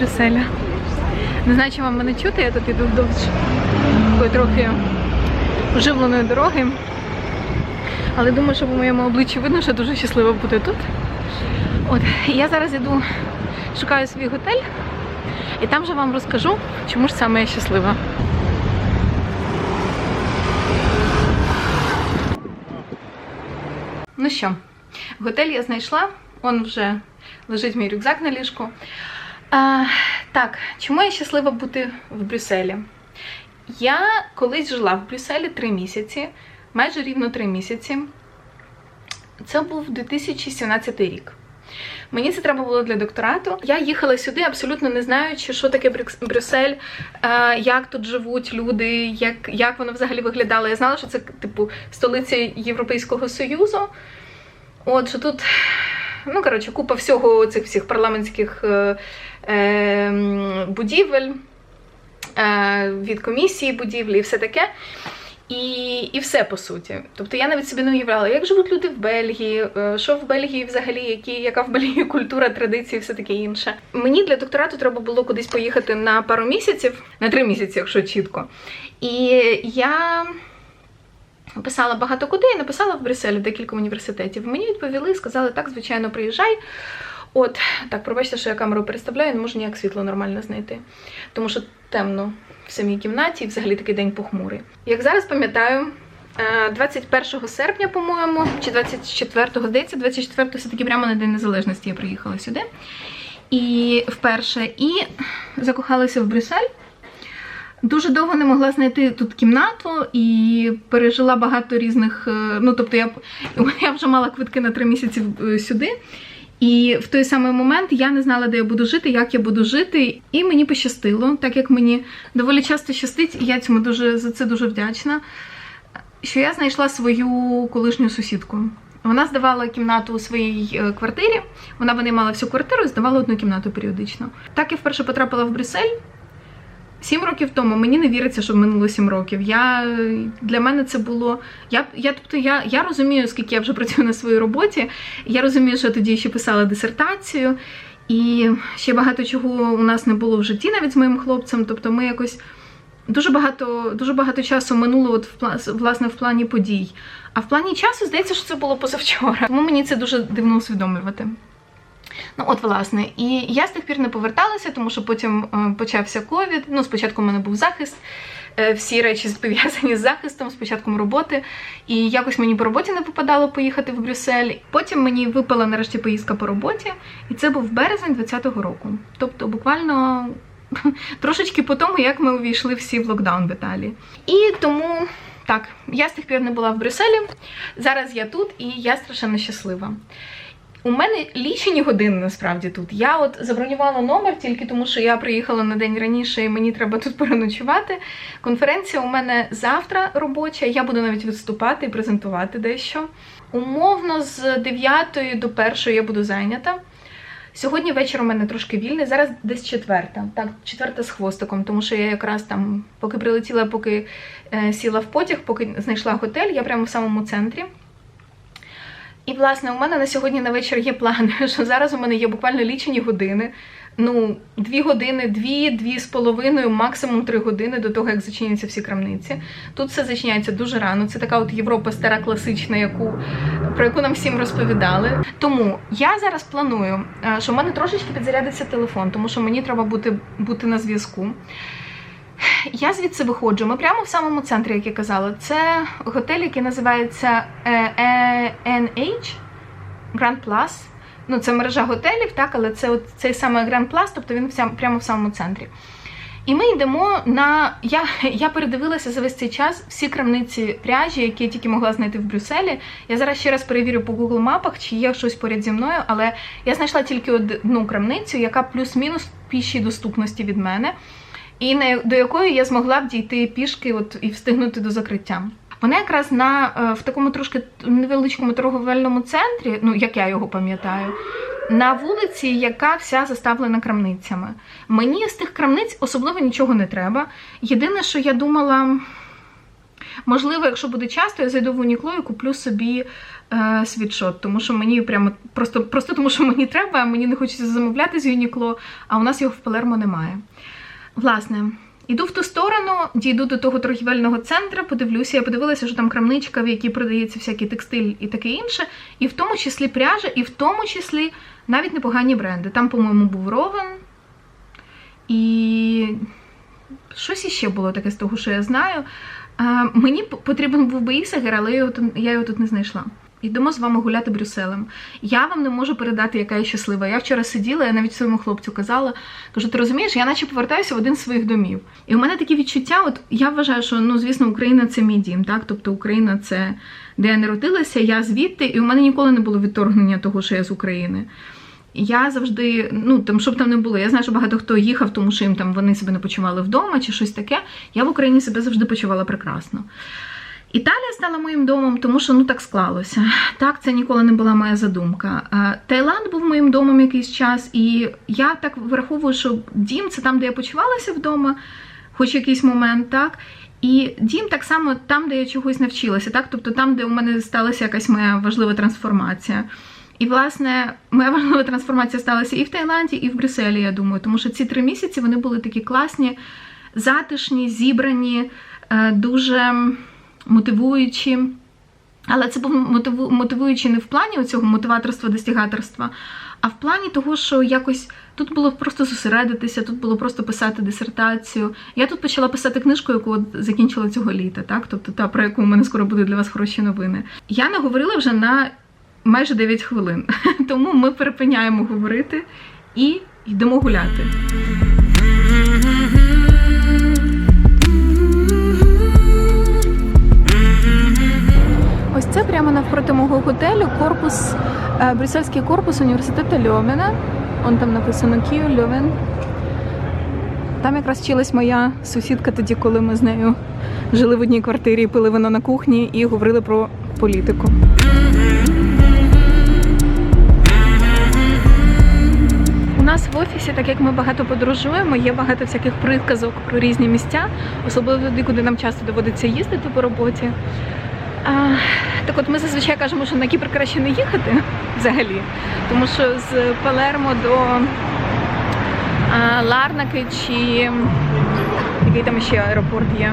Брюсселя. Не знаю, чи вам мене чути, я тут іду вздовж такої трохи оживленої дороги. Але думаю, що по моєму обличчі видно, що дуже щаслива бути тут. От, я зараз іду, шукаю свій готель, і там же вам розкажу, чому ж саме я щаслива. Ну що, готель я знайшла, он вже лежить мій рюкзак на ліжку. А, так, чому я щаслива бути в Брюсселі? Я колись жила в Брюсселі три місяці, майже рівно три місяці. Це був 2017 рік. Мені це треба було для докторату. Я їхала сюди, абсолютно не знаючи, що таке Брюссель, е, як тут живуть люди, як, як воно взагалі виглядало. Я знала, що це типу столиця Європейського Союзу. От що тут, ну коротше, купа всього цих всіх парламентських е, будівель, е, від комісії будівлі і все таке. І, і все по суті. Тобто я навіть собі не уявляла, як живуть люди в Бельгії, е, що в Бельгії взагалі, які, яка в Бельгії культура, традиції, і все таке інше. Мені для докторату треба було кудись поїхати на пару місяців, на три місяці, якщо чітко. І я писала багато куди і написала в Брюсселі декілька університетів. Мені відповіли, сказали, так, звичайно, приїжджай. От, так, пробачте, що я камеру переставляю, не можу ніяк світло нормально знайти. Тому що темно в самій кімнаті і взагалі такий день похмурий. Як зараз пам'ятаю, е, 21 серпня, по-моєму, чи 24-го, здається, 24-го все таки прямо на День Незалежності я приїхала сюди. І вперше і закохалася в Брюссель. Дуже довго не могла знайти тут кімнату і пережила багато різних. е, Ну, тобто, я, я вже мала квитки на три місяці е, сюди. І в той самий момент я не знала, де я буду жити, як я буду жити. І мені пощастило, так як мені доволі часто щастить, і я цьому дуже за це дуже вдячна. Що я знайшла свою колишню сусідку. Вона здавала кімнату у своїй е, квартирі. Вона винаймала всю квартиру і здавала одну кімнату періодично. Так я вперше потрапила в Брюссель. Сім років тому мені не віриться, що минуло сім років. Я для мене це було. Я я тобто я, я розумію, скільки я вже працюю на своїй роботі. Я розумію, що я тоді ще писала дисертацію, і ще багато чого у нас не було в житті, навіть з моїм хлопцем. Тобто, ми якось дуже багато, дуже багато часу минуло, от в власне в плані подій. А в плані часу здається, що це було позавчора. Тому мені це дуже дивно усвідомлювати. Ну, от, власне, і я з тих пір не поверталася, тому що потім е, почався ковід. Ну, спочатку в мене був захист, е, всі речі пов'язані з захистом, з початком роботи. І якось мені по роботі не попадало поїхати в Брюссель. Потім мені випала нарешті поїздка по роботі, і це був березень 2020 року. Тобто, буквально трошечки по тому, як ми увійшли всі в локдаун в Італії. І тому. Так, я з тих пір не була в Брюсселі. Зараз я тут і я страшенно щаслива. У мене лічені години насправді тут. Я от забронювала номер тільки тому, що я приїхала на день раніше і мені треба тут переночувати. Конференція у мене завтра робоча. Я буду навіть виступати і презентувати дещо. Умовно, з 9 до 1 я буду зайнята. Сьогодні вечір у мене трошки вільний, зараз десь четверта. Так, четверта з хвостиком, тому що я якраз там, поки прилетіла, поки е, сіла в потяг, поки знайшла готель, я прямо в самому центрі. І, власне, у мене на сьогодні на вечір є плани, що зараз у мене є буквально лічені години. Ну, дві години, дві, дві з половиною, максимум три години до того, як зачиняться всі крамниці. Тут все зачиняється дуже рано. Це така от Європа стара класична, яку про яку нам всім розповідали. Тому я зараз планую, е, що в мене трошечки підзарядиться телефон, тому що мені треба бути, бути на зв'язку. Я звідси виходжу. Ми прямо в самому центрі, як я казала. Це готель, який називається е, е, NH Grand Plus. Ну, це мережа готелів, так, але це от цей саме Grand Plus, тобто він вся, прямо в самому центрі. І ми йдемо на. Я, я передивилася за весь цей час всі крамниці пряжі, які я тільки могла знайти в Брюсселі. Я зараз ще раз перевірю по Google мапах, чи є щось поряд зі мною, але я знайшла тільки одну крамницю, яка плюс-мінус в пішій доступності від мене і на, до якої я змогла б дійти пішки от, і встигнути до закриття. Вона якраз на е, в такому трошки невеличкому торговельному центрі, ну як я його пам'ятаю, на вулиці, яка вся заставлена крамницями. Мені з тих крамниць особливо нічого не треба. Єдине, що я думала. Можливо, якщо буде часто, я зайду в Унікло і куплю собі е, світшот, тому що мені прямо просто, просто тому, що мені треба, а мені не хочеться замовляти з Юнікло, а у нас його в Палермо немає. Власне, іду в ту сторону, дійду до того торгівельного центру, подивлюся, я подивилася, що там крамничка, в якій продається всякий текстиль і таке інше, і в тому числі пряжа, і в тому числі навіть непогані бренди. Там, по-моєму, був Ровен. І щось іще було таке з того, що я знаю. Мені потрібен був би Ісагер, але я його, тут- я його тут не знайшла. Йдемо з вами гуляти Брюсселем. Я вам не можу передати, яка я щаслива. Я вчора сиділа, я навіть своєму хлопцю казала, кажу, ти розумієш, я наче повертаюся в один з своїх домів. І у мене такі відчуття, от я вважаю, що ну, звісно, Україна це мій дім, так? Тобто Україна це де я народилася, я звідти, і у мене ніколи не було відторгнення того, що я з України. Я завжди, ну там, щоб там не було, я знаю, що багато хто їхав, тому що їм там вони себе не почували вдома чи щось таке. Я в Україні себе завжди почувала прекрасно. Італія стала моїм домом, тому що ну так склалося. Так, це ніколи не була моя задумка. Е, Таїланд був моїм домом якийсь час, і я так враховую, що дім це там, де я почувалася вдома, хоч якийсь момент, так. І дім так само там, де я чогось навчилася, так, тобто там, де у мене сталася якась моя важлива трансформація. І, власне, моя важлива трансформація сталася і в Таїланді, і в Брюсселі, я думаю, тому що ці три місяці вони були такі класні, затишні, зібрані, е, дуже мотивуючі. Але це був мотиву- мотивуючий не в плані цього мотиваторства, достігаторства, а в плані того, що якось тут було просто зосередитися, тут було просто писати дисертацію. Я тут почала писати книжку, яку закінчила цього літа, так? Тобто та, про яку у мене скоро будуть для вас хороші новини. Я не говорила вже на майже 9 хвилин. Тому ми перепиняємо говорити і йдемо гуляти. Це прямо навпроти мого готелю корпус, е, брюссельський корпус університету Льовена. Он там написано Київ Льовен. Там якраз вчилась моя сусідка тоді, коли ми з нею жили в одній квартирі, пили вино на кухні і говорили про політику. У нас в офісі, так як ми багато подорожуємо, є багато всяких приказок про різні місця, особливо туди, куди нам часто доводиться їздити по роботі. А, так от ми зазвичай кажемо, що на Кіпр краще не їхати взагалі, тому що з Палермо до а, Ларнаки чи який там ще аеропорт є.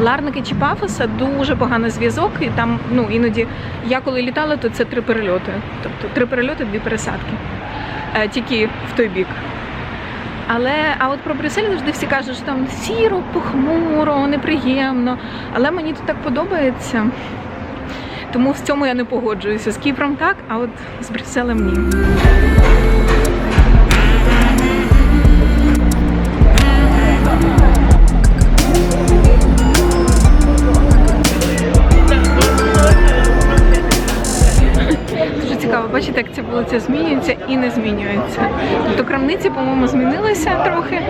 Ларники чи Пафоса дуже поганий зв'язок, і там ну іноді я коли літала, то це три перельоти. Тобто три перельоти, дві пересадки. Е, тільки в той бік. Але а от про Брюссель завжди всі кажуть, що там сіро, похмуро, неприємно. Але мені тут так подобається. Тому в цьому я не погоджуюся. З Кіпром так, а от з Брюсселем ні. Вулиця змінюється і не змінюється. Тобто крамниці, по-моєму, змінилися трохи.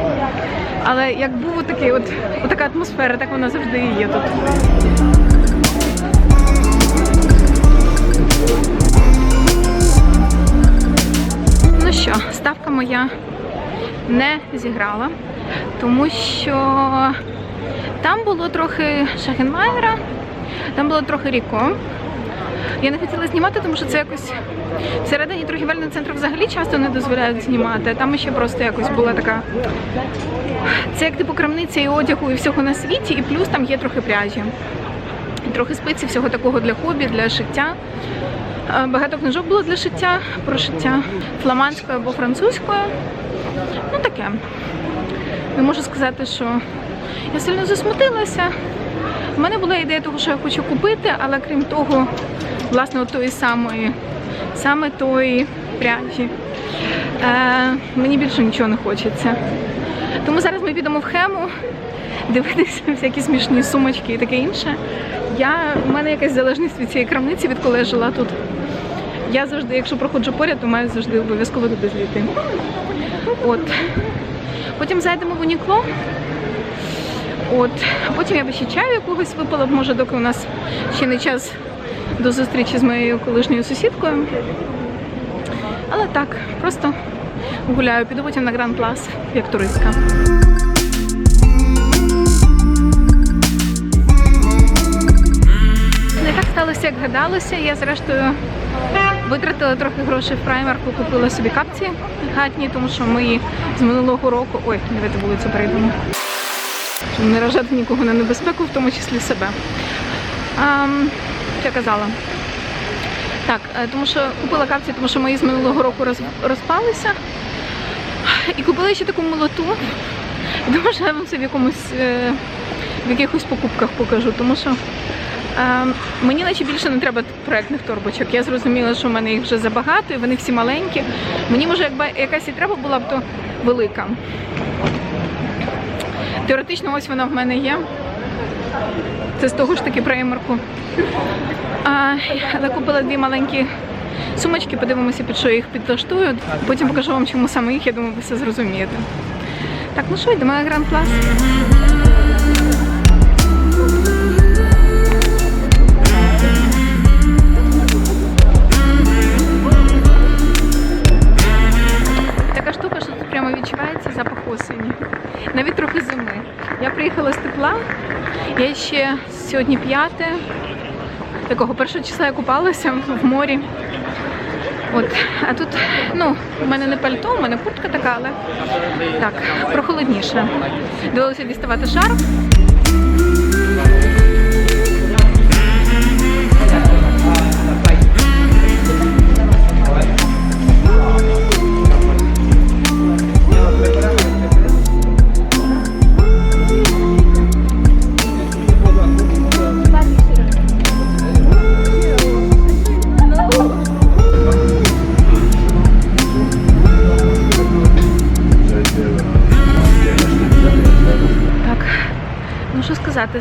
Але як був такий, от така атмосфера, так вона завжди є тут. Ну що, ставка моя не зіграла, тому що там було трохи Шагенмайера, там було трохи Ріко. Я не хотіла знімати, тому що це якось всередині торгівельного центру взагалі часто не дозволяють знімати. Там ще просто якось була така. Це як типу крамниця і одягу і всього на світі, і плюс там є трохи пряжі. Трохи спиці, всього такого для хобі, для шиття. Е, Багато книжок було для шиття, про шиття фламандською або французькою. Ну таке. Не можу сказати, що я сильно засмутилася. У мене була ідея того, що я хочу купити, але крім того, власне, тої самої, саме тої пряжі. Е, мені більше нічого не хочеться. Тому зараз ми підемо в хему дивитися всякі смішні сумочки і таке інше. Я, у мене якась залежність від цієї крамниці, відколи я жила тут. Я завжди, якщо проходжу поряд, то маю завжди обов'язково туди зайти. От. Потім зайдемо в Унікло. От, а потім я би ще чаю якогось випила б, може, доки у нас ще не час до зустрічі з моєю колишньою сусідкою. Але так, просто гуляю, піду потім на Гранд Плас як туристка. Не так сталося, як гадалося. Я зрештою витратила трохи грошей в праймерку, купила собі капці хатні, тому що ми з минулого року. Ой, давайте вулицю перейдемо. Щоб не ражати нікого на небезпеку, в тому числі себе. Що казала? Так, е, тому що купила капці, тому що мої з минулого року роз, розпалися. І купила ще таку молоту. Думаю, що я вам це в якомусь е, в якихось покупках покажу, тому що е, мені наче більше не треба проектних торбочок. Я зрозуміла, що в мене їх вже забагато, і вони всі маленькі. Мені може, якби якась і треба була б, то велика. Теоретично, ось вона в мене є. Це з того ж таки преймерку. А, але купила дві маленькі сумочки, подивимося, під що я їх підлаштую. Потім покажу вам, чому саме їх, я думаю, ви все зрозумієте. Так, ну що, йдемо на Гранд Плас. Така штука, що тут прямо відчувається запах осені. Навіть трохи зими. Я приїхала з тепла. Я ще сьогодні п'яте. Такого першого числа я купалася в морі. От, а тут, ну, у мене не пальто, у мене куртка така, але так, прохолодніше. Довелося діставати шарф.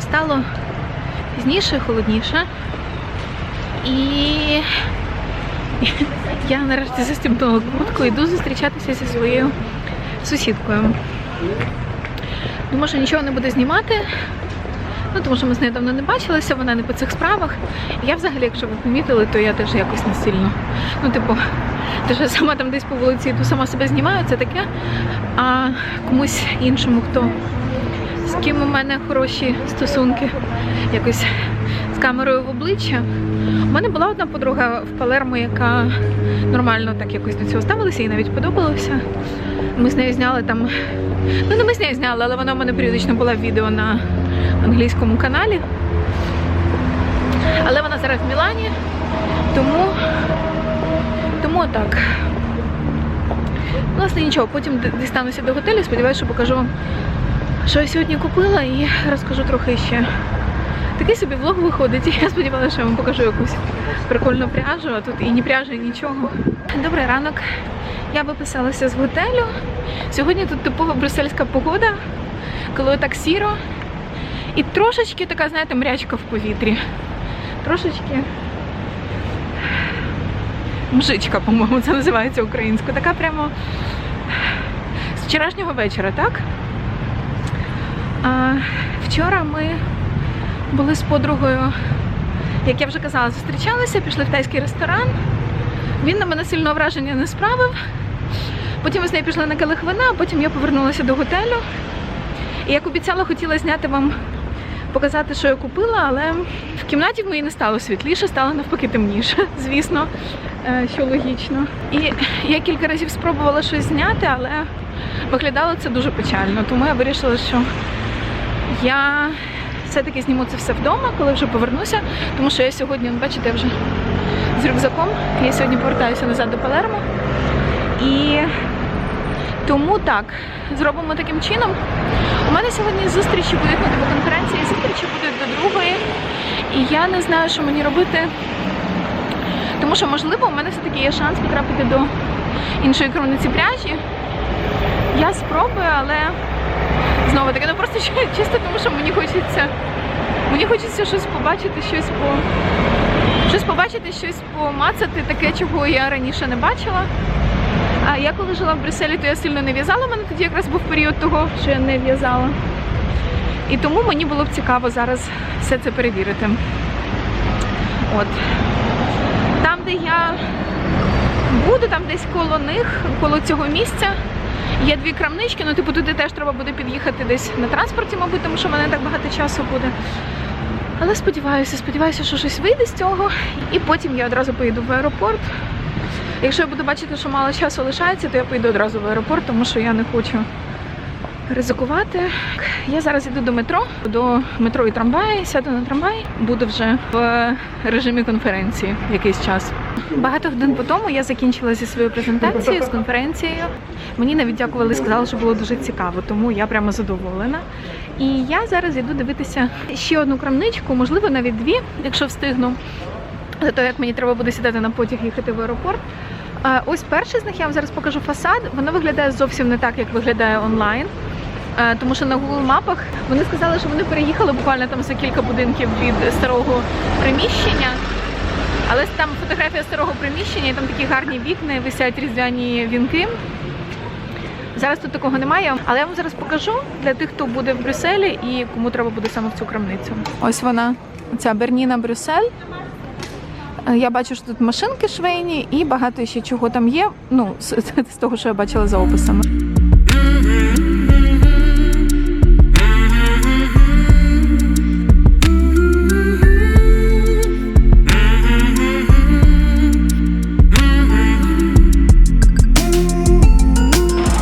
Сказати, стало пізніше, холодніше. І я нарешті застібнула куртку і йду зустрічатися зі своєю сусідкою. Думаю, що нічого не буде знімати. Ну, тому що ми з нею давно не бачилися, вона не по цих справах. Я взагалі, якщо ви помітили, то я теж якось не сильно. Ну, типу, те, що я сама там десь по вулиці йду, сама себе знімаю, це таке. А комусь іншому, хто з ким у мене хороші стосунки, якось з камерою в обличчя. У мене була одна подруга в Палермо, яка нормально так якось до цього ставилася, їй навіть подобалося. Ми з нею зняли там. Ну, не ми з нею зняли, але вона в мене періодично була в відео на англійському каналі. Але вона зараз в Мілані, тому, тому так. Власне, нічого, потім дістануся до готелю, сподіваюся, що покажу вам, що я сьогодні купила і розкажу трохи ще. Такий собі влог виходить, я сподівалася, що я вам покажу якусь прикольну пряжу, а тут і ні пряжі, і нічого. Добрий ранок. Я виписалася з готелю. Сьогодні тут типова брюссельська погода, коли так сіро. І трошечки така, знаєте, мрячка в повітрі. Трошечки. Мжичка, по-моєму, це називається українською. Така прямо з вчорашнього вечора, так? Вчора ми були з подругою, як я вже казала, зустрічалися, пішли в тайський ресторан. Він на мене сильного враження не справив. Потім ми з нею пішли на келих вина, потім я повернулася до готелю. І як обіцяла, хотіла зняти вам, показати, що я купила, але в кімнаті в моїй не стало світліше, стало навпаки темніше, звісно, е, що логічно. І я кілька разів спробувала щось зняти, але виглядало це дуже печально. Тому я вирішила, що я все-таки зніму це все вдома, коли вже повернуся, тому що я сьогодні, бачите, вже з рюкзаком. Я сьогодні повертаюся назад до Палермо. І тому так, зробимо таким чином. У мене сьогодні зустрічі будуть, ну, типу конференції, зустрічі будуть до другої. І я не знаю, що мені робити. Тому що, можливо, у мене все-таки є шанс потрапити до іншої крамниці пряжі. Я спробую, але знову таки, ну просто чисто тому, що мені хочеться. Мені хочеться щось побачити, щось по. Щось побачити, щось помацати, таке, чого я раніше не бачила. А я коли жила в Брюсселі, то я сильно не в'язала. У мене тоді якраз був період того, що я не в'язала. І тому мені було б цікаво зараз все це перевірити. От. Там, де я буду, там десь коло них, коло цього місця, є дві крамнички, ну, типу, туди теж треба буде під'їхати десь на транспорті, мабуть, тому що в мене так багато часу буде. Але сподіваюся, сподіваюся, що щось вийде з цього. І потім я одразу поїду в аеропорт. Якщо я буду бачити, що мало часу лишається, то я поїду одразу в аеропорт, тому що я не хочу ризикувати. Я зараз йду до метро, до метро і трамваю, сяду на трамвай, буду вже в режимі конференції якийсь час. Багато годин по тому я закінчила зі своєю презентацією, з конференцією. Мені навіть дякували, сказали, що було дуже цікаво, тому я прямо задоволена. І я зараз йду дивитися ще одну крамничку, можливо, навіть дві, якщо встигну. За те, як мені треба буде сідати на потяг їхати в аеропорт. Ось перший з них я вам зараз покажу фасад. Воно виглядає зовсім не так, як виглядає онлайн. Тому що на Google мапах вони сказали, що вони переїхали буквально там за кілька будинків від старого приміщення. Але там фотографія старого приміщення, і там такі гарні вікна, висять різдвяні вінки. Зараз тут такого немає, але я вам зараз покажу для тих, хто буде в Брюсселі і кому треба буде саме в цю крамницю. Ось вона, ця Берніна Брюссель. Е, Я бачу, що тут машинки швейні і багато ще чого там є. Ну, з, того, що я бачила за описами.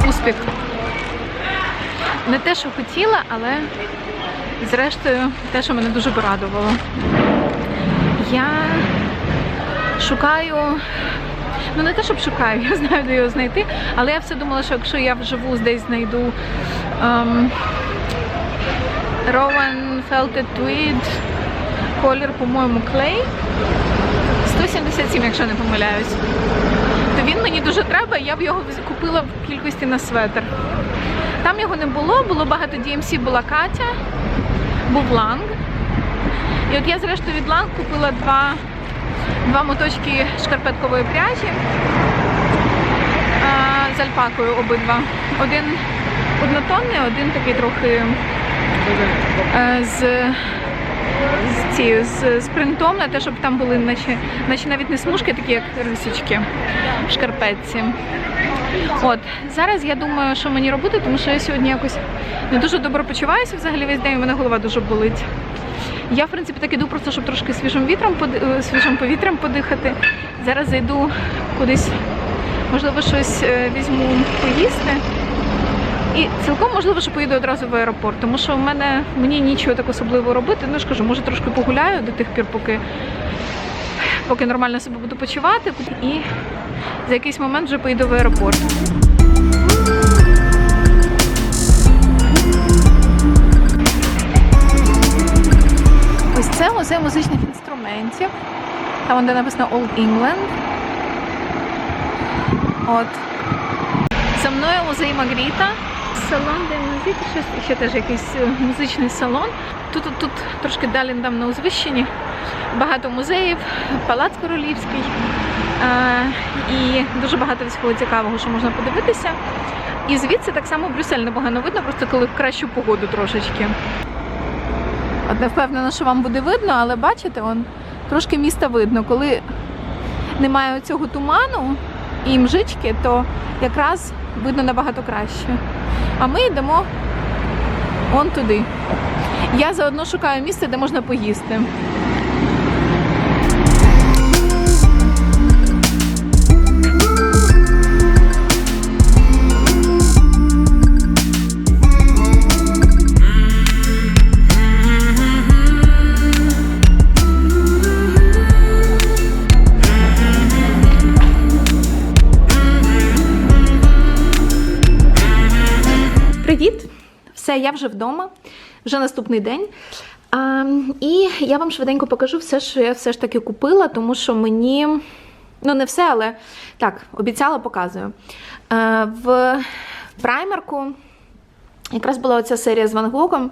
Успіх. Не те, що хотіла, але зрештою те, що мене дуже порадувало. Я шукаю. Ну, не те, щоб шукаю, я знаю, де його знайти, але я все думала, що якщо я вживу десь знайду ем, Rowan Felted Tweed, колір, по-моєму, клей. 177, якщо не помиляюсь. То він мені дуже треба, я б його купила в кількості на светр. Там його не було, було багато DMC, була Катя, був ланг. І от я зрештою від ланг купила два, два моточки шкарпеткової пряжі з альпакою обидва. Один однотонний, один такий трохи е, з, з, цією, з, з принтом, на те, щоб там були наче, наче навіть не смужки, такі як рисочки в шкарпетці. От зараз я думаю, що мені робити, тому що я сьогодні якось не дуже добре почуваюся взагалі весь день, у мене голова дуже болить. Я, в принципі, так іду просто, щоб трошки свіжим вітром е, свіжим повітрям подихати. Зараз зайду кудись, можливо, щось е, візьму поїсти. І цілком можливо, що поїду одразу в аеропорт, тому що в мене мені нічого так особливо робити. Ну я ж кажу, може трошки погуляю до тих пір, поки, поки нормально себе буду почувати, і за якийсь момент вже поїду в аеропорт. Це музей музичних інструментів. Там де написано Old England. От. За мною музей Магріта. Салон де музики, щось ще теж якийсь е, музичний салон. Тут, тут, тут трошки далі там на узвищенні. Багато музеїв, палац королівський. Е, і дуже багато всього цікавого, що можна подивитися. І звідси так само Брюссель непогано видно, просто коли в кращу погоду трошечки. Не впевнена, що вам буде видно, але бачите, он, трошки міста видно. Коли немає цього туману і мжички, то якраз видно набагато краще. А ми йдемо он туди. Я заодно шукаю місце, де можна поїсти. Все, я вже вдома, вже наступний день. І я вам швиденько покажу все, що я все ж таки купила, тому що мені. Ну, не все, але так, обіцяла, показую. В праймерку якраз була оця серія з Ван Гогом.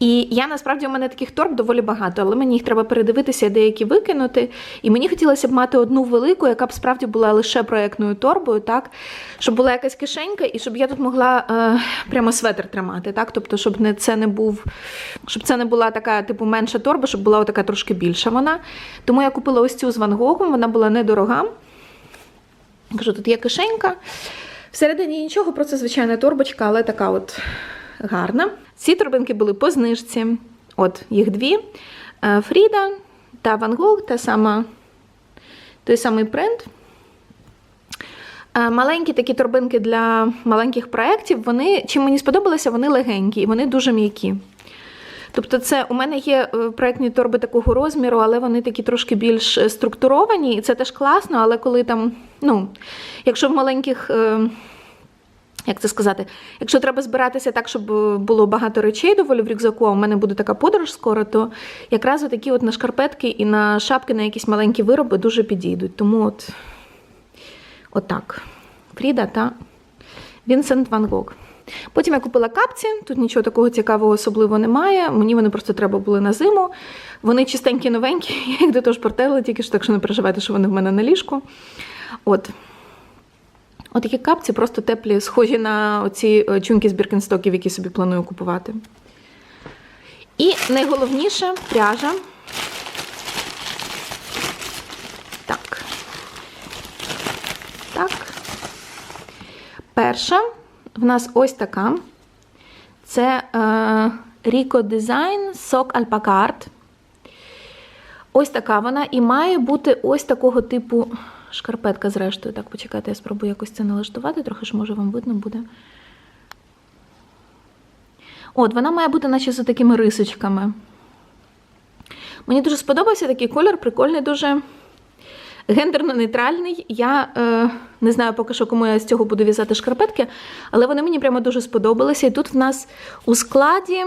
І я насправді у мене таких торб доволі багато, але мені їх треба передивитися, деякі викинути. І мені хотілося б мати одну велику, яка б справді була лише проєктною торбою, так? Щоб була якась кишенька, і щоб я тут могла е, прямо светр тримати, так? Тобто, щоб не це не був, щоб це не була така, типу, менша торба, щоб була така трошки більша вона. Тому я купила ось цю з Ван Гогом, вона була недорога. Кажу, тут є кишенька. Всередині нічого, просто звичайна торбочка, але така от гарна. Ці торбинки були по знижці. От їх дві. Е, Фріда та Ван Гог, та сама, той самий принт. Е, Маленькі такі торбинки для маленьких проєктів, вони, чим мені сподобалося, вони легенькі і вони дуже м'які. Тобто, це у мене є е, проєктні торби такого розміру, але вони такі трошки більш структуровані, і це теж класно, але коли там, ну, якщо в маленьких. Як це сказати? Якщо треба збиратися так, щоб е, було багато речей доволі в рюкзаку, а у мене буде така подорож скоро, то якраз такі от на шкарпетки і на шапки на якісь маленькі вироби дуже підійдуть. Тому от, отак. Фріда та Вінсент Ван Гог. Потім я купила капці, тут нічого такого цікавого особливо немає. Мені вони просто треба були на зиму. Вони чистенькі, новенькі, я їх до того ж протерла, тільки що так що не переживайте, що вони в мене на ліжку. От. От такі капці просто теплі, схожі на оці е, чунки з біркенстоків, які собі планую купувати. І найголовніше пряжа. Так. Так. Перша в нас ось така. Це е, Rico Design Sock Alpaca. Ось така вона і має бути ось такого типу шкарпетка, зрештою. Так, почекайте, я спробую якось це налаштувати, трохи ж може вам видно буде. От, вона має бути, наче за такими рисочками. Мені дуже сподобався такий колір, прикольний дуже. Гендерно-нейтральний. Я е, не знаю поки що, кому я з цього буду в'язати шкарпетки, але вони мені прямо дуже сподобалися. І тут в нас у складі.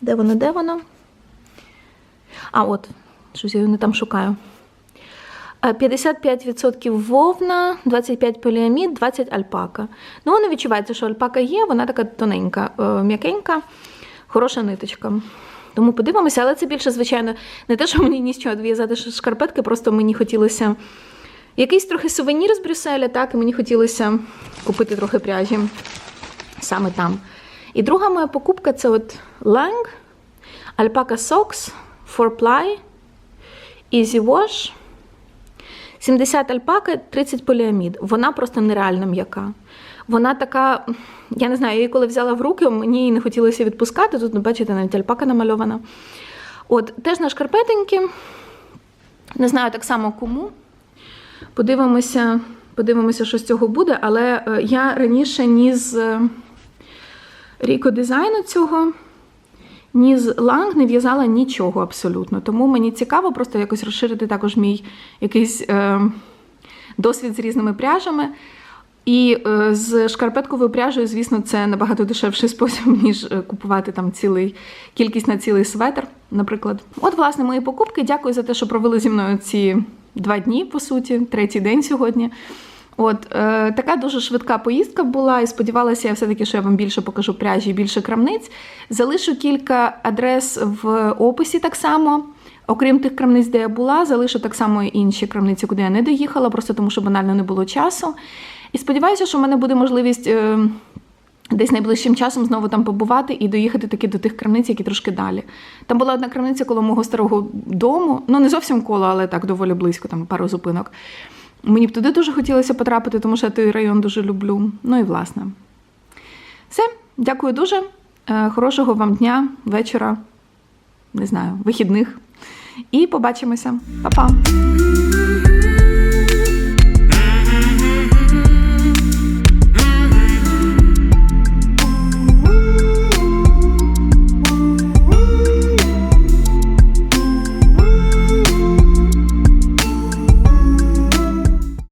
Де воно, де воно? А, от, щось я не там шукаю. Е, 55% вовна, 25 поліамід, 20 альпака. Ну, воно відчувається, що альпака є, вона така тоненька, е, м'якенька, хороша ниточка. Тому подивимося, але це більше, звичайно, не те, що мені ні з чого в'язати шкарпетки, просто мені хотілося якийсь трохи сувенір з Брюсселя, так, і мені хотілося купити трохи пряжі саме там. І друга моя покупка це от Lang, Alpaca Socks, 4-ply, Easy Wash. 70 альпака, 30 поліамід. Вона просто нереально м'яка. Вона така, я не знаю, я її коли взяла в руки, мені не хотілося відпускати. Тут, бачите, навіть альпака намальована. От, теж на шкарпетеньки. Не знаю так само кому. Подивимося, подивимося, що з цього буде. Але е, я раніше ні з е, Ріко дизайну цього, ні з ланг не в'язала нічого абсолютно. Тому мені цікаво просто якось розширити також мій якийсь е, досвід з різними пряжами. І е, з шкарпетковою пряжею, звісно, це набагато дешевший спосіб, ніж е, купувати там цілий кількість на цілий светр, наприклад. От, власне, мої покупки. Дякую за те, що провели зі мною ці два дні, по суті, третій день сьогодні. От е, така дуже швидка поїздка була, і сподівалася я все-таки, що я вам більше покажу пряжі більше крамниць. Залишу кілька адрес в описі так само. Окрім тих крамниць, де я була, залишу так само і інші крамниці, куди я не доїхала, просто тому що банально не було часу. І сподіваюся, що в мене буде можливість е, десь найближчим часом знову там побувати і доїхати таки до тих крамниць, які трошки далі. Там була одна крамниця коло мого старого дому, ну не зовсім коло, але так доволі близько, там пару зупинок. Мені б туди дуже хотілося потрапити, тому що я той район дуже люблю. Ну і власне. Все, дякую дуже. Е, Хорошого вам дня, вечора, не знаю, вихідних. І побачимося. Па-па!